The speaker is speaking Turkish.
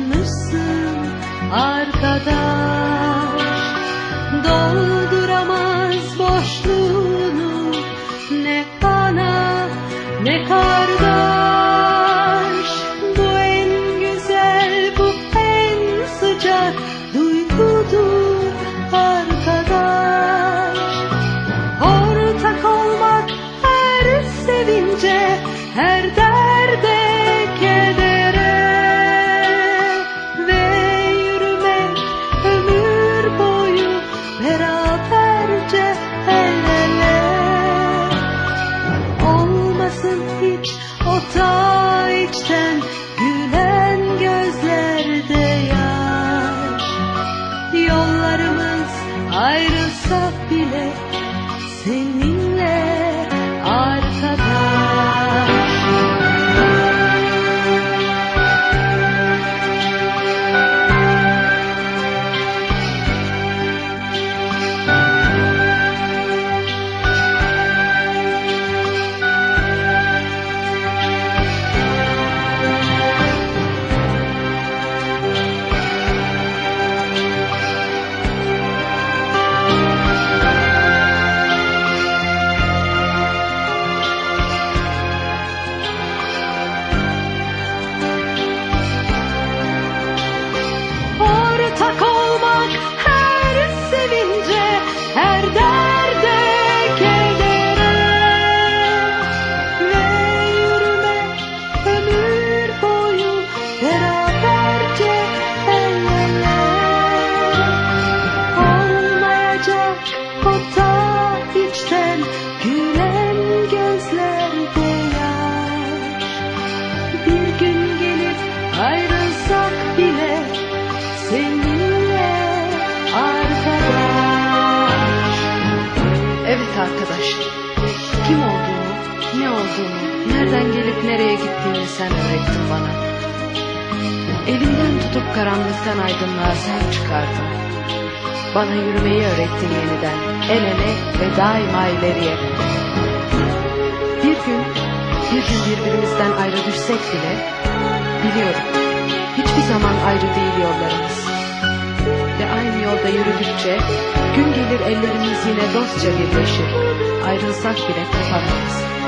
mısın arkadaş? Dolduramaz boşluğu. Olmasın hiç o ta içten gülen gözlerde yaş. Yollarımız ayrılsa bile seninle Evet arkadaş kim olduğumu, ne olduğumu, nereden gelip nereye gittiğimi sen öğrettin bana. Elimden tutup karanlıktan aydınlığa sen çıkardın. Bana yürümeyi öğrettin yeniden, el ele ve daima ileriye. Bir gün, bir gün birbirimizden ayrı düşsek bile, biliyorum, hiçbir zaman ayrı değil yollarımız. Yolda yürüdükçe, gün gelir ellerimiz yine dostça birleşir. Ayrılsak bile kopamayız.